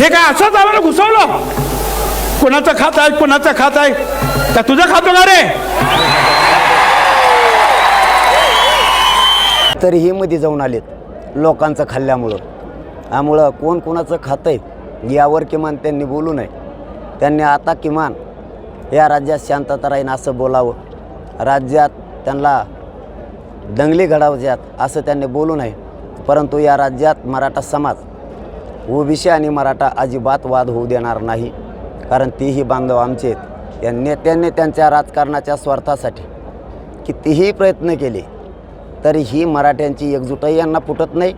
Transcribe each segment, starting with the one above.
हे काय असंच आम्हाला घुसवलं? कोणाचं खात आहे कोणाचं खात आहे? का तुझं खातो का रे तरीही मध्ये जाऊन आलेत लोकांचं खाल्ल्यामुळं. त्यामुळं कोण कोणाचं खातंय यावर किमान त्यांनी बोलू नये. त्यांनी आता किमान या राज्यात शांतता राहीन असं बोलावं. राज्यात त्यांना दंगली घडावच्यात असं त्यांनी बोलू नये. परंतु या राज्यात मराठा समाज ओबीसी आणि मराठा अजिबात वाद होऊ देणार नाही. कारण तेही बांधव आमचे आहेत. या नेत्यांनी त्यांच्या राजकारणाच्या स्वार्थासाठी कितीही प्रयत्न केले तरी ही मराठ्यांची एकजुटही यांना फुटत नाही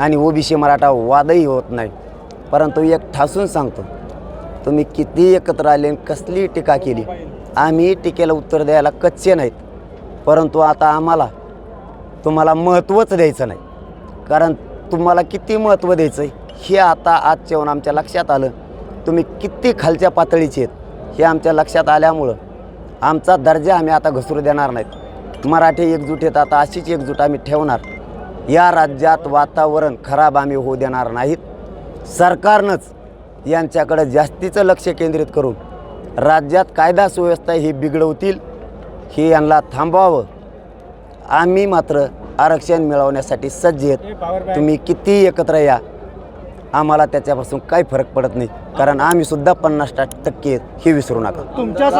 आणि ओबीसी मराठा वादही होत नाही. परंतु एक ठासून सांगतो तुम्ही किती एकत्र आले आणि कसली टीका केली? आम्ही टीकेला उत्तर द्यायला कच्चे नाहीत. परंतु आता आम्हाला तुम्हाला महत्त्वच द्यायचं नाही. कारण तुम्हाला किती महत्त्व द्यायचं आहे हे आता आज जेवण आमच्या लक्षात आलं. तुम्ही किती खालच्या पातळीचे आहेत हे आमच्या लक्षात आल्यामुळं आमचा दर्जा आम्ही आता घसरू देणार नाहीत. मराठी एकजूट येत आता अशीच एकजूट आम्ही ठेवणार. या राज्यात वातावरण खराब आम्ही होऊ देणार नाहीत. सरकारनंच यांच्याकडं जास्तीचं लक्ष केंद्रित करून राज्यात कायदा सुव्यवस्था ही बिघडवतील हे यांना थांबवावं. आम्ही मात्र आरक्षण मिळवण्यासाठी सज्ज आहेत. तुम्ही किती एकत्र या आम्हाला त्याच्यापासून काही फरक पडत नाही. कारण आम्ही सुद्धा पन्नास टक्के आहेत हे विसरू नका. तुमच्या